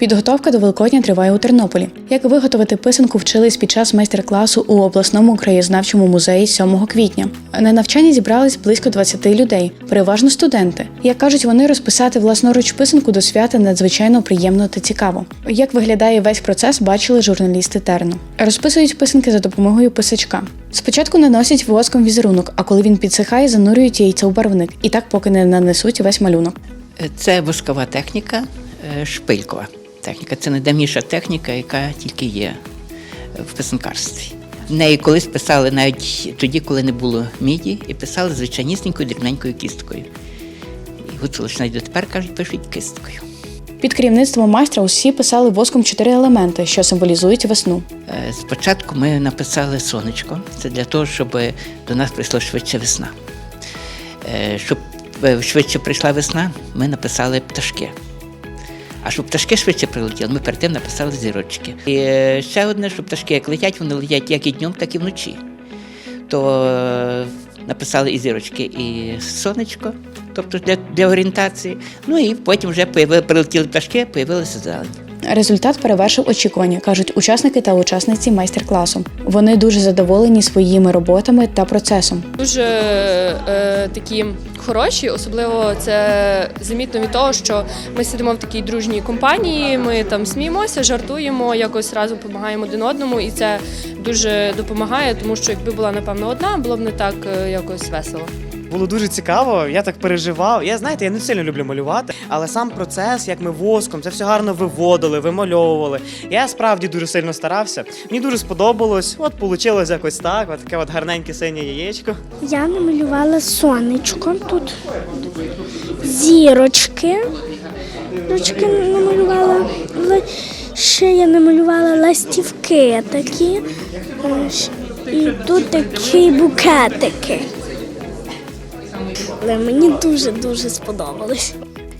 Підготовка до Великодня триває у Тернополі. Як виготовити писанку вчились під час майстер-класу у обласному краєзнавчому музеї 7 квітня. На навчанні зібрались близько 20 людей, переважно студенти. Як кажуть, вони розписати власноруч писанку до свята надзвичайно приємно та цікаво. Як виглядає весь процес, бачили журналісти Терну. Розписують писанки за допомогою писачка. Спочатку наносять воском візерунок, а коли він підсихає, занурюють яйця у барвник, і так поки не нанесуть весь малюнок. Це воскова техніка, е, шпилькова техніка. Це найдавніша техніка, яка тільки є в писанкарстві. В неї колись писали навіть тоді, коли не було міді, і писали звичайнісненькою дрібненькою кісткою. І гуцулич навіть дотепер кажуть, пишуть кисткою. Під керівництвом майстра усі писали воском чотири елементи, що символізують весну. Е, Спочатку ми написали сонечко. Це для того, щоб до нас прийшла швидше весна. Е, Щоб е, швидше прийшла весна, ми написали пташки. А щоб пташки швидше прилетіли, ми перед тим написали зірочки. І е, ще одне, що пташки як летять, вони летять як і днем, так і вночі. То е, написали і зірочки, і сонечко, тобто для, для орієнтації. Ну і потім вже прилетіли пташки, з'явилися зелень. Результат перевершив очікування, кажуть учасники та учасниці майстер-класу. Вони дуже задоволені своїми роботами та процесом. дуже е, такі хороші. Особливо це замітно від того, що ми сидимо в такій дружній компанії. Ми там сміємося, жартуємо, якось разом допомагаємо один одному, і це дуже допомагає, тому що якби була напевно одна, було б не так е, якось весело. Було дуже цікаво, я так переживав. Я знаєте, я не сильно люблю малювати, але сам процес, як ми воском, це все гарно виводили, вимальовували. Я справді дуже сильно старався. Мені дуже сподобалось. От вийшло якось так. От таке от гарненьке синє яєчко. Я намалювала сонечко тут. Зірочки. Зірочки намалювала. Ще я намалювала ластівки такі. Е, І тут такі букетики. Але мені дуже-дуже сподобалось.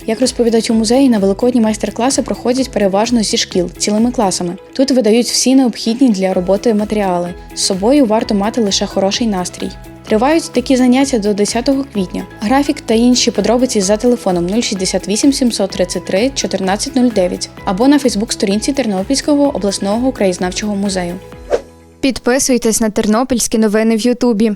Як розповідають у музеї, на великодні майстер-класи проходять переважно зі шкіл цілими класами. Тут видають всі необхідні для роботи матеріали. З собою варто мати лише хороший настрій. Тривають такі заняття до 10 квітня. Графік та інші подробиці за телефоном 068 733 1409 або на Фейсбук-сторінці Тернопільського обласного краєзнавчого музею. Підписуйтесь на тернопільські новини в Ютубі.